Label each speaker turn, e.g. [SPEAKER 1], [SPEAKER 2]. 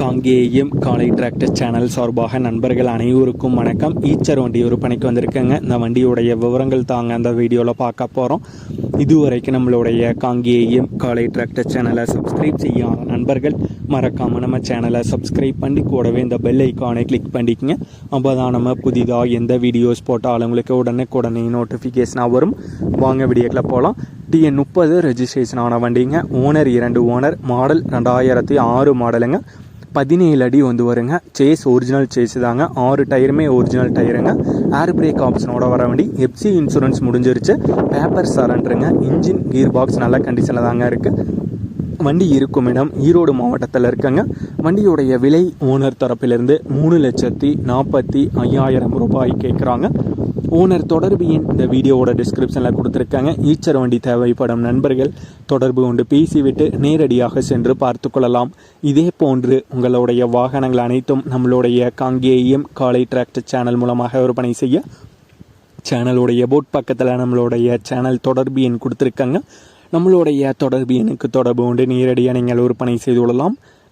[SPEAKER 1] காங்கேயம் காலை tractor channel சார்பாக நண்பர்கள் அனைவருக்கும் வணக்கம். ஈச்சர் வண்டி ஒரு பணிக்கு வந்திருக்கேங்க. இந்த வண்டியுடைய விவரங்கள் தாங்க அந்த வீடியோவில் பார்க்க போகிறோம் இதுவரைக்கும் நம்மளுடைய காங்கேயம் காலை டிராக்டர் சேனலை சப்ஸ்கிரைப் செய்யாத நண்பர்கள் மறக்காமல் நம்ம சேனலை சப்ஸ்கிரைப் பண்ணி கூடவே இந்த பெல் ஐக்கானை கிளிக் பண்ணிக்கங்க. அப்போ தான் நம்ம புதிதாக எந்த வீடியோஸ் போட்டாலும் உங்களுக்கு உடனே நோட்டிஃபிகேஷனாக வரும். வாங்க வீடியோக்கில் போகலாம் டிஎன் முப்பது ரெஜிஸ்ட்ரேஷன் ஆன வண்டிங்க. ஓனர் இரண்டு ஓனர் மாடல் ரெண்டாயிரத்தி ஆறு மாடலுங்க. பதினேழு அடி வந்து வருங்க. சேஸ் ஒரிஜினல் சேஸ் தாங்க. ஆறு டயருமே ஒரிஜினல் டயருங்க ஏர் பிரேக் ஆப்ஷனோட வர வண்டி எஃப்சி இன்சூரன்ஸ் முடிஞ்சிருச்சு. பேப்பர் சரண்டருங்க இன்ஜின் கீர் பாக்ஸ் நல்ல கண்டிஷனில் தாங்க இருக்குது வண்டி இருக்கும் இடம் ஈரோடு மாவட்டத்தில் இருக்குங்க. வண்டியுடைய விலை ஓனர் தரப்பிலிருந்து மூணு லட்சத்தி நாற்பத்தி ஐயாயிரம் ரூபாய் கேட்குறாங்க ஓனர் தொடர்பு எண் இந்த வீடியோவோட டிஸ்கிரிப்ஷனில் கொடுத்துருக்காங்க. ஈச்சர் வண்டி தேவைப்படும் நண்பர்கள் தொடர்பு கொண்டு பேசிவிட்டு நேரடியாக சென்று பார்த்து கொள்ளலாம். இதே போன்று உங்களுடைய வாகனங்கள் அனைத்தும் நம்மளுடைய காங்கேயம் காலை டிராக்டர் சேனல் மூலமாக விற்பனை செய்ய சேனலுடைய போட் பக்கத்தில் நம்மளுடைய சேனல் தொடர்பு எண் கொடுத்துருக்காங்க. நம்மளுடைய தொடர்பு எண்ணுக்கு தொடர்பு கொண்டு நேரடியாக நீங்கள் விற்பனை செய்து கொள்ளலாம்.